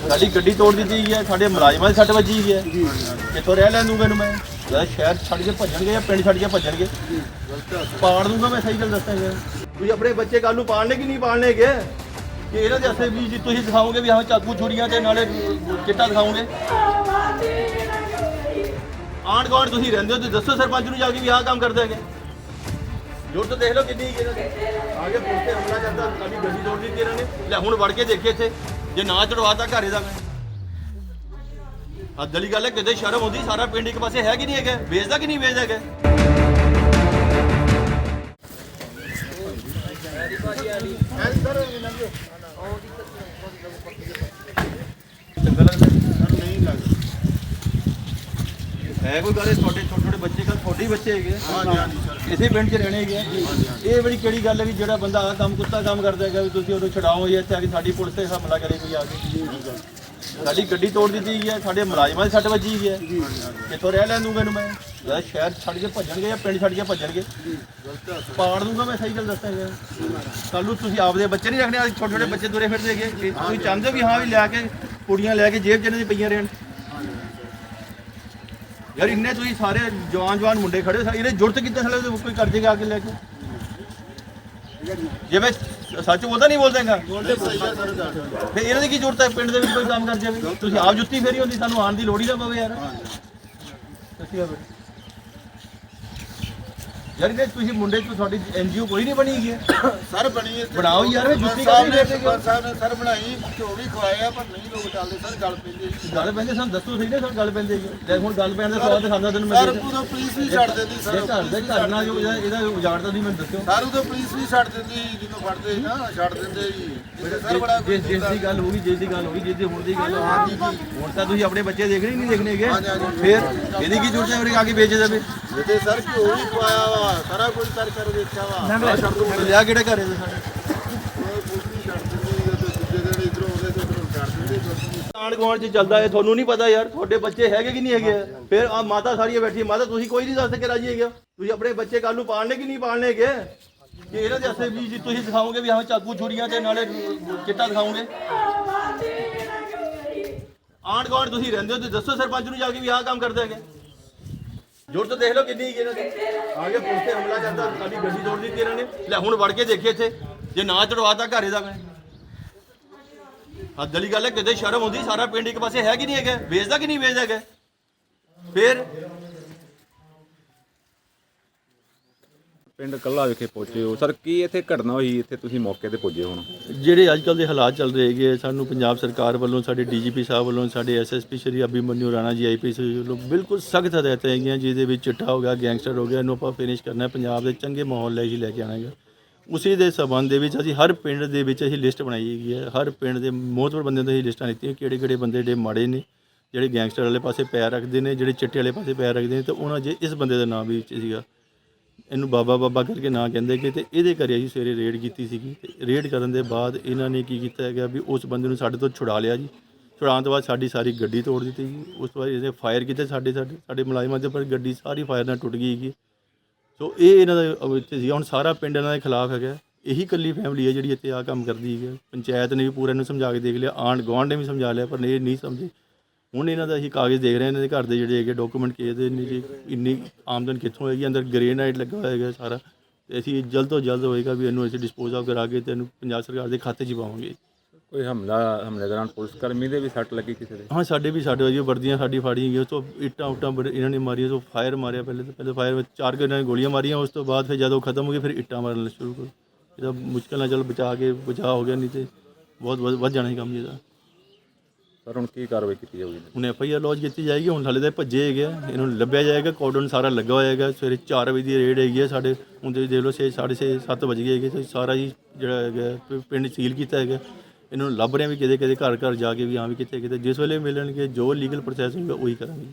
ਸਾਡੀ ਗੱਡੀ ਤੋੜ ਦਿੱਤੀ ਗਈ ਹੈ ਸਾਡੇ ਮੁਲਾਜ਼ਮਾਂ ਦੀ ਸੱਟ ਵੱਜੀ ਗਈ ਹੈ। ਕਿੱਥੋਂ ਰਹਿ ਲੈਣ ਦੂੰਗਾ ਇਹਨੂੰ ਮੈਂ? ਜਾਂ ਸ਼ਹਿਰ ਛੱਡ ਕੇ ਭੱਜਣਗੇ ਜਾਂ ਪਿੰਡ ਛੱਡ ਕੇ ਭੱਜਣਗੇ? ਪਾੜ ਦੂੰਗਾ ਮੈਂ ਸਹੀ ਗੱਲ ਦੱਸਾਂਗਾ ਤੁਸੀਂ ਆਪਣੇ ਬੱਚੇ ਕੱਲ ਨੂੰ ਪਾਲਣੇ ਕਿ ਨਹੀਂ ਪਾਲਣੇਗੇ ਕਿ ਇਹਨਾਂ ਦੇ ਅਸੇ ਵੀ ਤੁਸੀਂ ਦਿਖਾਓਗੇ ਵੀ ਹਾਂ ਚਾਕੂ ਛੁਰੀਆਂ ਤੇ ਨਾਲੇ ਚਿੱਟਾ ਦਿਖਾਓਗੇ? ਆਂਢ ਗੁਆਂਢ ਤੁਸੀਂ ਰਹਿੰਦੇ ਹੋ ਤੇ ਦੱਸੋ ਸਰਪੰਚ ਨੂੰ ਜਾ ਕੇ ਵੀ ਆਹ ਕੰਮ ਕਰਦੇ ਹੈਗੇ। ਜੋਰ ਤਾਂ ਦੇਖ ਲਓ ਕਿੰਨੀ ਇਹਨਾਂ ਦੇ। ਆਗੇ ਪੁਲਿਸ ਤੇ ਹਮਲਾ ਕਰਦਾ ਸਾਡੀ ਗੱਡੀ ਤੋੜ ਦਿੱਤੀ ਇਹਨਾਂ ਨੇ। ਲੈ ਹੁਣ ਵੜ ਕੇ ਦੇਖੇ ਇੱਥੇ। ਜੇ ਨਾ ਚੜਵਾ ਚੜਵਾਤਾ ਘਰੇ ਦਾ ਮੈਂ। ਅੱਧ ਵਾਲੀ ਗੱਲ ਹੈ, ਕਿਤੇ ਸ਼ਰਮ ਹੁੰਦੀ ਸਾਰਾ ਪਿੰਡ ਇੱਕ ਪਾਸੇ ਹੈ ਕਿ ਨਹੀਂ ਹੈਗਾ? ਵੇਚਦਾ ਕਿ ਨਹੀਂ ਵੇਚਦਾ ਹੈਗਾ? ਚੰਗਾ ਹੈ ਕੋਈ ਗੱਲ ਇਹ ਤੁਹਾਡੇ ਛੋਟੇ ਛੋਟੇ ਬੱਚੇ ਕੱਲ ਤੁਹਾਡੇ ਹੀ ਬੱਚੇ ਹੈਗੇ। ਆ। ਇਸੇ ਪਿੰਡ 'ਚ ਰਹਿਣੇ ਹੈਗੇ ਆ। ਇਹ ਬੜੀ ਕਿਹੜੀ ਗੱਲ ਹੈ ਵੀ ਜਿਹੜਾ ਬੰਦਾ ਆ ਕੰਮ ਕੁੱਤਾ ਕੰਮ ਕਰਦਾ ਹੈਗਾ ਵੀ ਤੁਸੀਂ ਉਹਨੂੰ ਛਡਾਓ ਜਾਂ ਇੱਥੇ ਆ ਕੇ ਸਾਡੀ ਪੁਲਿਸ ਤੇ ਹਮਲਾ ਕਰੇ ਕੋਈ ਆ ਕੇ। ਸਾਡੀ ਗੱਡੀ ਤੋੜ ਦਿੱਤੀ ਗਈ ਹੈ ਸਾਡੇ ਮੁਲਾਜ਼ਮਾਂ ਦੀ ਸੱਟ ਵੱਜੀ ਗਈ ਹੈ। ਕਿੱਥੋਂ ਰਹਿ ਲੈਣ ਦੂੰਗਾ ਇਹਨੂੰ ਮੈਂ? ਜਾਂ ਸ਼ਹਿਰ ਛੱਡ ਕੇ ਭੱਜਣਗੇ ਜਾਂ ਪਿੰਡ ਛੱਡ ਕੇ ਭੱਜਣਗੇ? ਪਾੜ ਦੂੰਗਾ ਮੈਂ ਸਹੀ ਗੱਲ ਦੱਸਾਂਗਾ ਕੱਲ ਨੂੰ ਤੁਸੀਂ ਆਪਦੇ ਬੱਚੇ ਨਹੀਂ ਰੱਖਣੇ ਛੋਟੇ ਛੋਟੇ ਬੱਚੇ ਤੁਰੇ ਫਿਰਦੇ ਹੈਗੇ। ਕਿ ਤੁਸੀਂ ਚਾਹੁੰਦੇ ਹੋ ਵੀ ਹਾਂ ਵੀ ਲਿਆ ਕੇ ਕੁੜੀਆਂ ਲੈ ਕੇ ਜੇਬ 'ਚ ਇਹਨਾਂ ਦੀ ਪਈਆਂ ਰਹਿਣ? ਯਾਰ ਇੰਨੇ ਤੁਸੀਂ ਸਾਰੇ ਜਵਾਨ ਜਵਾਨ ਮੁੰਡੇ ਖੜੇ ਹੋ ਸਾ- ਇਹਨੇ ਜੁਰਤ ਕਿੱਦਾਂ ਸਾਲੇ ਉਹਦੇ ਕੋਈ ਕਰ ਜੇਗਾ ਆ ਕੇ ਲੈ ਕੇ? ਜੇ ਮੈਂ ਸੱਚ ਬੋਲਦਾ ਨਹੀਂ ਬੋਲਦਾਗਾ ਸਰ ਫਿਰ ਇਹਨਾਂ ਦੀ ਕੀ ਜ਼ਰੂਰਤ ਹੈ? ਪਿੰਡ ਦੇ ਵਿੱਚ ਕੋਈ ਕੰਮ ਕਰ ਜਾਵੇ ਤੁਸੀਂ ਆਪ ਜੁੱਤੀ ਫੇਰੀ ਹੁੰਦੀ ਸਾਨੂੰ ਆਉਣ ਦੀ ਲੋੜ ਹੀ ਨਾ ਪਵੇ ਯਾਰ। ਤੁਸੀਂ ਆ ਬੇਟਾ ਯਾਰ ਇਹਨੇ ਤੁਸੀਂ ਮੁੰਡੇ ਚ ਤੁਹਾਡੀ ਐਨਜੀਓ ਕੋਈ ਨਹੀਂ ਬਣੀ ਹੈਗੀ। ਹੈ? ਸਰ ਬਣੀ ਇੱਥੇ ਬਣਾਓ ਯਾਰ, ਇਹ ਜੁੱਤੀ ਸਾਹਿਬ ਕਾਹਦੀ ਨੇ ਸਰਪੰਚ ਸਾਹਿਬ ਨੇ। ਸਰ ਬਣਾਈ ਘਿਓ ਵੀ ਖਵਾਇਆ ਪਰ ਨਹੀਂ ਲੋਕ ਚੱਲਦੇ ਸਰ ਗੱਲ ਪੈਂਦੀ ਗੱਲ ਪੈਂਦੇ ਸਾਨੂੰ ਦੱਸੋ ਸਹੀ ਨਾ ਸਾਨੂੰ ਗੱਲ ਪੈਂਦੇ। ਲੈ ਹੁਣ ਗੱਲ ਪੈਣ ਦਾ ਸਵਾਲ ਤੇ ਖਾਂਦਾ ਤੈਨੂੰ ਸਰ ਮੈਂ ਉਦੋਂ ਪੁਲਿਸ ਵੀ ਛੱਡ ਦਿੰਦੀ ਜੇ ਸਰ ਘਰ ਦੇ ਘਰ ਨਾਲ ਜੋ ਇਹਦਾ ਇਹਦਾ ਉਜਾੜਦਾ ਨਹੀਂ ਮੈਨੂੰ ਦੱਸਿਓ। ਸਰ ਉਦੋਂ ਪੁਲਿਸ ਵੀ ਛੱਡ ਦਿੰਦੀ ਜਦੋਂ ਫੜਦੇ ਨਾ ਛੱਡ ਦਿੰਦੇ ਜੀ ਸਰ ਬੜਾ ਜਿਸ ਜਿਸ ਦੀ ਗੱਲ ਹੋਗੀ ਜਿਸ ਦੀ ਗੱਲ ਹੋਗੀ ਜਿਸ ਦੀ ਹੁਣ ਦੀ ਗੱਲ ਹੋਗੀ ਹੁਣ ਤਾਂ ਤੁਸੀਂ ਆਪਣੇ ਬੱਚੇ ਦੇਖਣੇ ਹੀ ਨਹੀਂ ਦੇਖਣੇਗੇ। ਫਿਰ ਇਹਦੀ ਕੀ ਜ਼ਰੂਰਤ ਹੈ ਮੇਰੇ ਆ ਕੇ ਵੇਚ ਦੇਵੇ। ਇੱਥੇ ਸਰ ਘਿਓ ਵੀ ਖਵਾਇਆ ਵਾ ਸਾਰਾ ਕੁਝ ਸਰ ਕਰ ਵੇਖਿਆ ਵਾ। ਆਹ ਛੱਡ ਦੋ ਲਿਆ ਕਿਹੜੇ ਘਰੇ ਦੇ ਸਾਡੇ? ਤੇ। ਆਂਢ ਗੁਆਂਢ ਚ ਚੱਲਦਾ ਹੈ ਤੁਹਾਨੂੰ ਨਹੀਂ ਪਤਾ ਯਾਰ ਤੁਹਾਡੇ ਬੱਚੇ ਹੈਗੇ ਕਿ ਨਹੀਂ ਹੈਗੇ? ਫਿਰ ਆ ਮਾਤਾ ਸਾਰੀਆਂ ਬੈਠੀ ਮਾਤਾ ਤੁਸੀਂ ਕੋਈ ਨਹੀਂ ਦੱਸ ਸਕੇ ਰਾਜੀ ਹੈਗੇ ਤੁਸੀਂ ਆਪਣੇ ਬੱਚੇ ਕੱਲ ਨੂੰ ਪਾਲਣੇ ਕਿ ਨਹੀਂ ਪਾਲਣੇ ਹੈਗੇ? ਕਿ ਇਹਨਾਂ ਦੇ ਅਸੇ ਵੀ ਜੀ ਤੁਸੀਂ ਦਿਖਾਓਗੇ ਵੀ ਹਾਂ ਚਾਕੂ ਛੁਰੀਆਂ ਤੇ ਨਾਲੇ ਚਿੱਟਾ ਦਿਖਾਓਗੇ? ਆਂਢ ਗੁਆਂਢ ਤੁਸੀਂ ਰਹਿੰਦੇ ਹੋ ਤੇ ਦੱਸੋ ਸਰਪੰਚ ਨੂੰ ਜਾ ਕੇ ਵੀ ਆਹ ਕੰਮ ਕਰਦੇ ਹੈਗੇ। ਜੋਰ ਤਾਂ ਦੇਖ ਲਓ ਕਿੰਨੀ ਕੀ ਇਹਨਾਂ ਦੀ। ਆਗੇ ਪੁਲਿਸ ਤੇ ਹਮਲਾ ਕਰਦਾ, ਸਾਡੀ ਗੱਡੀ ਤੋੜ ਦਿੱਤੀ ਇਹਨਾਂ ਨੇ। ਲੈ, ਹੁਣ ਵੜ ਕੇ ਦੇਖੇ ਇੱਥੇ। ਜੇ ਨਾ ਚੜਵਾਤਾ ਘਰੇ ਦਾ ਮੈਂ ਅੱਧ ਵਾਲੀ ਗੱਲ ਹੈ, ਕਿਤੇ ਸ਼ਰਮ ਹੁੰਦੀ ਸਾਰਾ ਪਿੰਡ ਇੱਕ ਪਾਸੇ ਹੈ ਕਿ ਨਹੀਂ ਹੈਗਾ? ਵੇਚਦਾ ਕਿ ਨਹੀਂ ਵੇਚਦਾ ਹੈਗਾ? ਫਿਰ ਪਿੰਡ ਕੱਲਾ ਵਿਖੇ ਪਹੁੰਚੇ ਹੋ। ਸਰ, ਕੀ ਇੱਥੇ ਘਟਨਾ ਹੋਈ? ਇੱਥੇ ਤੁਸੀਂ ਮੌਕੇ ਤੇ ਪੁੱਜੇ ਹੋਣ। ਜਿਹੜੇ ਅੱਜ ਕੱਲ ਦੇ ਹਾਲਾਤ ਚੱਲ ਰਹੇ ਹੈਗੇ ਸਾਨੂੰ ਪੰਜਾਬ ਸਰਕਾਰ ਵੱਲੋਂ, ਸਾਡੇ ਡੀਜੀਪੀ ਸਾਹਿਬ ਵੱਲੋਂ, ਸਾਡੇ ਐਸਐਸਪੀ ਸ਼੍ਰੀ ਅਭਿਮਨਿਊ ਰਾਣਾ ਜੀ ਆਈਪੀਸੀ ਵੱਲੋਂ ਬਿਲਕੁਲ ਸਖਤ ਹਦਾਇਤਾਂ ਹੈਗੀਆਂ, ਜਿਹਦੇ ਵਿੱਚ ਚਿੱਟਾ ਹੋ ਗਿਆ, ਗੈਂਗਸਟਰ ਹੋ ਗਿਆ, ਇਹਨੂੰ ਆਪਾਂ ਫਿਨਿਸ਼ ਕਰਨਾ ਪੰਜਾਬ ਦੇ ਚੰਗੇ ਮਾਹੌਲ ਲਈ ਹੀ ਲੈ ਕੇ ਆਉਣਾ ਹੈਗਾ। ਉਸੇ ਦੇ ਸਬੰਧ ਦੇ ਵਿੱਚ ਅਸੀਂ ਹਰ ਪਿੰਡ ਦੇ ਵਿੱਚ ਅਸੀਂ ਲਿਸਟ ਬਣਾਈ ਹੈਗੀ ਹੈ। ਹਰ ਪਿੰਡ ਦੇ ਮੋਹਤਵਰ ਬੰਦਿਆਂ ਦੀ ਅਸੀਂ ਲਿਸਟਾਂ ਲਿੱਤੀਆਂ, ਕਿਹੜੇ ਕਿਹੜੇ ਬੰਦੇ ਜਿਹੜੇ ਮਾੜੇ ਨੇ, ਜਿਹੜੇ ਗੈਂਗਸਟਰ ਵਾਲੇ ਪਾਸੇ ਪੈਰ ਰੱਖਦੇ ਨੇ, ਜਿਹੜੇ ਚਿੱਟੇ ਵਾਲੇ ਪਾਸੇ ਪੈਰ ਰੱਖਦੇ ਨੇ, ਤੇ ਉਹਨਾਂ ਜੇ ਇਸ ਬੰਦੇ ਦਾ ਨਾਮ ਵੀ ਵਿੱਚ ਸੀਗਾ। ਇਹਨੂੰ ਬਾਬਾ ਬਾਬਾ ਕਰਕੇ ਨਾਂ ਕਹਿੰਦੇ ਕਿ ਤੇ ਇਹਦੇ ਘਰੇ ਅਸੀਂ ਸਵੇਰੇ ਰੇਡ ਕੀਤੀ ਸੀਗੀ। ਤੇ ਰੇਡ ਕਰਨ ਦੇ ਬਾਅਦ ਇਹਨਾਂ ਨੇ ਕੀ ਕੀਤਾ ਹੈਗਾ ਵੀ ਉਸ ਬੰਦੇ ਨੂੰ ਸਾਡੇ ਤੋਂ ਛੁਡਾ ਲਿਆ ਜੀ। ਛੁਡਾਉਣ ਤੋਂ ਬਾਅਦ ਸਾਡੀ ਸਾਰੀ ਗੱਡੀ ਤੋੜ ਦਿੱਤੀ ਜੀ। ਉਸ ਤੋਂ ਬਾਅਦ ਇਹਨੇ ਫਾਇਰ ਕੀਤੇ ਸਾਡੇ ਸਾਡੇ ਸਾਡੇ ਮੁਲਾਜ਼ਮਾਂ ਦੇ ਉੱਪਰ ਗੱਡੀ ਸਾਰੀ ਫਾਇਰ ਨਾਲ ਟੁੱਟ ਗਈ ਹੈਗੀ। ਸੋ ਇਹ ਇਹਨਾਂ ਦਾ ਵਿੱਚ ਸੀ ਹੁਣ ਸਾਰਾ ਪਿੰਡ ਇਹਨਾਂ ਦੇ ਖਿਲਾਫ ਹੈਗਾ। ਇਹੀ ਇਕੱਲੀ ਫੈਮਿਲੀ ਹੈ ਜਿਹੜੀ ਇੱਥੇ ਆ ਕੰਮ ਕਰਦੀ ਹੈ ਪੰਚਾਇਤ ਨੇ ਵੀ ਪੂਰਾ ਇਹਨੂੰ ਸਮਝਾ ਕੇ ਦੇਖ ਲਿਆ। ਆਂਢ ਗੁਆਂਢ ਨੇ ਵੀ ਸਮਝਾ ਲਿਆ, ਪਰ ਇਹ ਨਹੀਂ ਸਮਝੇ। ਹੁਣ ਇਹਨਾਂ ਦਾ ਅਸੀਂ ਕਾਗਜ਼ ਦੇਖ ਰਹੇ ਹਾਂ ਇਹਨਾਂ ਦੇ ਘਰ ਦੇ ਜਿਹੜੇ ਹੈਗੇ ਡਾਕੂਮੈਂਟ ਕੀ ਇਹਦੇ ਨੇ ਜੀ ਇੰਨੀ ਆਮਦਨ ਕਿੱਥੋਂ ਹੋਏਗੀ ਅੰਦਰ ਗ੍ਰੇਨਾਈਟ ਲੱਗਾ ਹੋਇਆ ਹੈਗਾ ਸਾਰਾ। ਤੇ ਅਸੀਂ ਜਲਦ ਤੋਂ ਜਲਦ ਹੋਏਗਾ ਵੀ ਇਹਨੂੰ ਅਸੀਂ ਡਿਸਪੋਜ਼ ਆਫ ਕਰਾ ਕੇ ਤੇ ਇਹਨੂੰ ਪੰਜਾਬ ਸਰਕਾਰ ਦੇ ਖਾਤੇ 'ਚ ਪਾਵਾਂਗੇ। ਕੋਈ ਹਮਲਾ ਹਮਲੇ ਦੌਰਾਨ ਪੁਲਿਸ ਕਰਮੀ ਦੇ ਵੀ ਸੱਟ ਲੱਗੀ ਕਿਸੇ ਦੇ? ਹਾਂ ਸਾਡੇ ਵੀ ਸਾਡੇ ਵਜੇ ਵਰਦੀਆਂ ਸਾਡੀ ਫਾੜੀਆਂ ਗਈਆਂ ਉਸ ਤੋਂ ਇੱਟਾਂ ਉੱਟਾਂ ਬੜੇ ਇਹਨਾਂ ਨੇ ਮਾਰੀਆਂ ਤੋਂ ਫਾਇਰ ਮਾਰਿਆ ਪਹਿਲੇ ਤਾਂ ਪਹਿਲੇ ਫਾਇਰ ਵਿੱਚ ਚਾਰ ਕੁ ਇਹਨਾਂ ਨੇ ਗੋਲੀਆਂ ਮਾਰੀਆਂ ਉਸ ਤੋਂ ਬਾਅਦ ਫਿਰ ਜਦੋਂ ਖਤਮ ਹੋ ਗਏ ਫਿਰ ਇੱਟਾਂ ਮਾਰਨ ਸ਼ੁਰੂ ਕਰ ਇਹਦਾ ਮੁਸ਼ਕਲ ਨਾਲ ਚਲ ਬਚਾ ਕੇ ਬਚਾ ਹੋ ਗਿਆ ਨਹੀਂ ਤੇ ਬਹੁਤ ਵੱਧ ਵੱਧ ਜਾਣਾ ਸੀ ਕੰਮ ਇਹਦਾ। ਸਰ ਹੁਣ ਕੀ ਕਾਰਵਾਈ ਕੀਤੀ ਜਾਊਗੀ? ਹੁਣ ਐਫ ਆਈ ਆਰ ਲੌਜ ਕੀਤੀ ਜਾਏਗੀ, ਹੁਣ ਹਾਲੇ ਤਾਂ ਇਹ ਭੱਜੇ ਹੈਗੇ ਆ। ਇਹਨਾਂ ਨੂੰ ਲੱਭਿਆ ਜਾਏਗਾ ਕੋਡਨ ਸਾਰਾ ਲੱਗਾ ਹੋਇਆ ਹੈਗਾ। ਸਵੇਰੇ 4 ਵਜੇ ਦੀ ਰੇਡ ਹੈਗੀ ਹੈ ਸਾਡੇ, ਹੁਣ ਤੁਸੀਂ ਦੇਖ ਲਓ 6 6:30 7 ਵਜ ਗਏ ਹੈਗੇ। ਤੇ ਸਾਰਾ ਹੀ ਜਿਹੜਾ ਹੈਗਾ ਪਿੰਡ ਸੀਲ ਕੀਤਾ ਹੈਗਾ। ਇਹਨਾਂ ਨੂੰ ਲੱਭ ਰਹੇ ਵੀ ਕਿਤੇ ਕਿਤੇ ਘਰ ਘਰ ਜਾ ਕੇ ਵੀ, ਹਾਂ ਵੀ ਕਿਤੇ ਕਿਤੇ ਜਿਸ ਵੇਲੇ ਮਿਲਣਗੇ, ਜੋ ਲੀਗਲ ਪ੍ਰੋਸੈਸ ਹੋਊਗਾ, ਉਹੀ ਕਰਾਂਗੇ।